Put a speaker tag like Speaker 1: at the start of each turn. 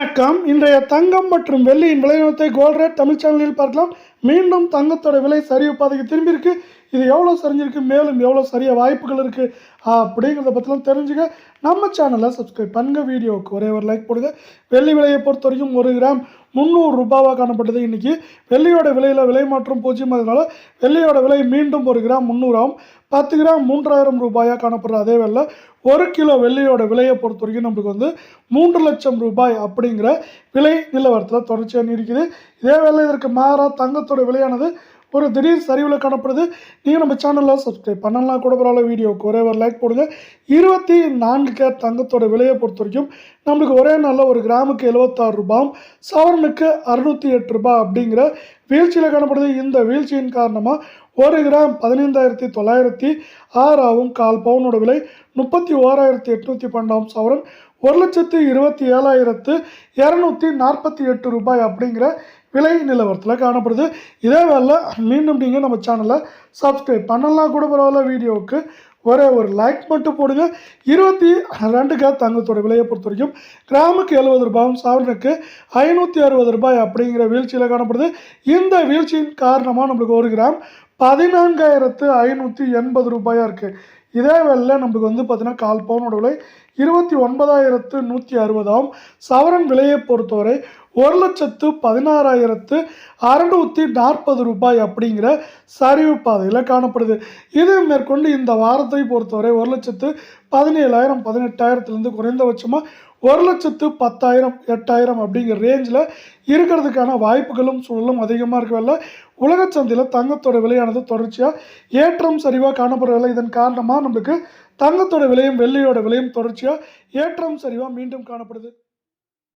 Speaker 1: வணக்கம். இன்றைய தங்கம் மற்றும் வெள்ளியின் விலைநிலத்தை கோல்ட் ரேட் தமிழ் சேனலில் பார்க்கலாம். மீண்டும் தங்கத்தோட விலை சரிவு பாதைக்கு திரும்பியிருக்கு. இது எவ்வளோ சரிஞ்சிருக்கு? மேலும் எவ்வளோ சரிய வாய்ப்புகள் இருக்குது அப்படிங்கிறத பற்றிலாம் தெரிஞ்சுக்க நம்ம சேனலை சப்ஸ்கிரைப் பண்ணுங்க. வீடியோவுக்கு ஒரே ஒரு லைக் போடுங்க. வெள்ளி விலையை பொறுத்த வரைக்கும் ஒரு கிராம் முந்நூறு ரூபாவாக காணப்பட்டது. இன்றைக்கி வெள்ளியோட விலையில் விலை மாற்றம் பூஜ்ஜியம் அதனால வெள்ளியோட விலை மீண்டும் ஒரு கிராம் முந்நூறாகும் பத்து கிராம் மூன்றாயிரம் ரூபாயாக காணப்படுற அதே வேளை ஒரு கிலோ வெள்ளியோட விலையை பொறுத்த வரைக்கும் நம்மளுக்கு வந்து மூன்று லட்சம் ரூபாய் அப்படிங்கிற விலை நிலவரத்தில் தொடர்ச்சியாக நீடிக்குது. இதே இதற்கு மாறாக தங்கத்தோட விலையானது ஒரு திடீர் சரிவில் காணப்படுது. நீங்கள் நம்ம சேனலில் சப்ஸ்கிரைப் பண்ணலாம் கூட பரவாயில்ல வீடியோவுக்கு ஒரே ஒரு லைக் போடுங்க. இருபத்தி நான்கு கேர் தங்கத்தோட விலையை பொறுத்த வரைக்கும் நம்மளுக்கு ஒரே நாளில் ஒரு கிராமுக்கு எழுபத்தாறு ரூபாயும் சவரனுக்கு அறுநூற்றி எட்டு ரூபாய் அப்படிங்கிற வீழ்ச்சியில் காணப்படுது. இந்த வீழ்ச்சியின் காரணமாக ஒரு கிராம் பதினைந்தாயிரத்தி தொள்ளாயிரத்தி ஆறாவும் கால் பவுனோட விலை முப்பத்தி ஓராயிரத்தி எட்நூற்றி பன்னெண்டாம் சவரன் ஒரு லட்சத்து இருபத்தி ஏழாயிரத்து இரநூத்தி நாற்பத்தி எட்டு ரூபாய் அப்படிங்கிற விலை நிலவரத்தில் காணப்படுது. இதே வேலை மீண்டும் நீங்கள் நம்ம சேனலை சப்ஸ்கிரைப் பண்ணலாம் கூட பரவாயில்ல வீடியோவுக்கு ஒரே ஒரு லைக் மட்டும் போடுங்க. இருபத்தி ரெண்டுக்கா தங்கத்தோட விலையை பொறுத்த வரைக்கும் கிராமுக்கு எழுபது ரூபாயும் சவரனுக்கு ஐநூற்றி அறுபது ரூபாய் அப்படிங்கிற வீழ்ச்சியில் காணப்படுது. இந்த வீழ்ச்சியின் காரணமாக நம்மளுக்கு ஒரு கிராம் பதினான்காயிரத்து ஐநூற்றி எண்பது ரூபாயாக இருக்குது இதே வேலையில் நம்மளுக்கு வந்து பார்த்திங்கன்னா கால் பவுனோட விலை இருபத்தி ஒன்பதாயிரத்து நூற்றி அறுபதாம் சவரன் விலையை பொறுத்தவரை ஒரு லட்சத்து பதினாறாயிரத்து அறுநூற்றி நாற்பது ரூபாய் அப்படிங்கிற சரிவு பாதையில் காணப்படுது. இது மேற்கொண்டு இந்த வாரத்தை பொறுத்தவரை ஒரு லட்சத்து பதினேழாயிரம் பதினெட்டாயிரத்துலேருந்து குறைந்தபட்சமாக ஒரு லட்சத்து பத்தாயிரம் எட்டாயிரம் அப்படிங்கிற ரேஞ்சில் இருக்கிறதுக்கான வாய்ப்புகளும் சூழலும் அதிகமாக இருக்கவில்ல உலக சந்தையில் தங்கத்தோட விலையானது தொடர்ச்சியாக ஏற்றம் சரிவாக காணப்படவில்லை இதன் காரணமாக நம்மளுக்கு தங்கத்தோட விலையும் வெள்ளியோட விலையும் தொடர்ச்சியாக ஏற்றம் சரிவாக மீண்டும் காணப்படுது.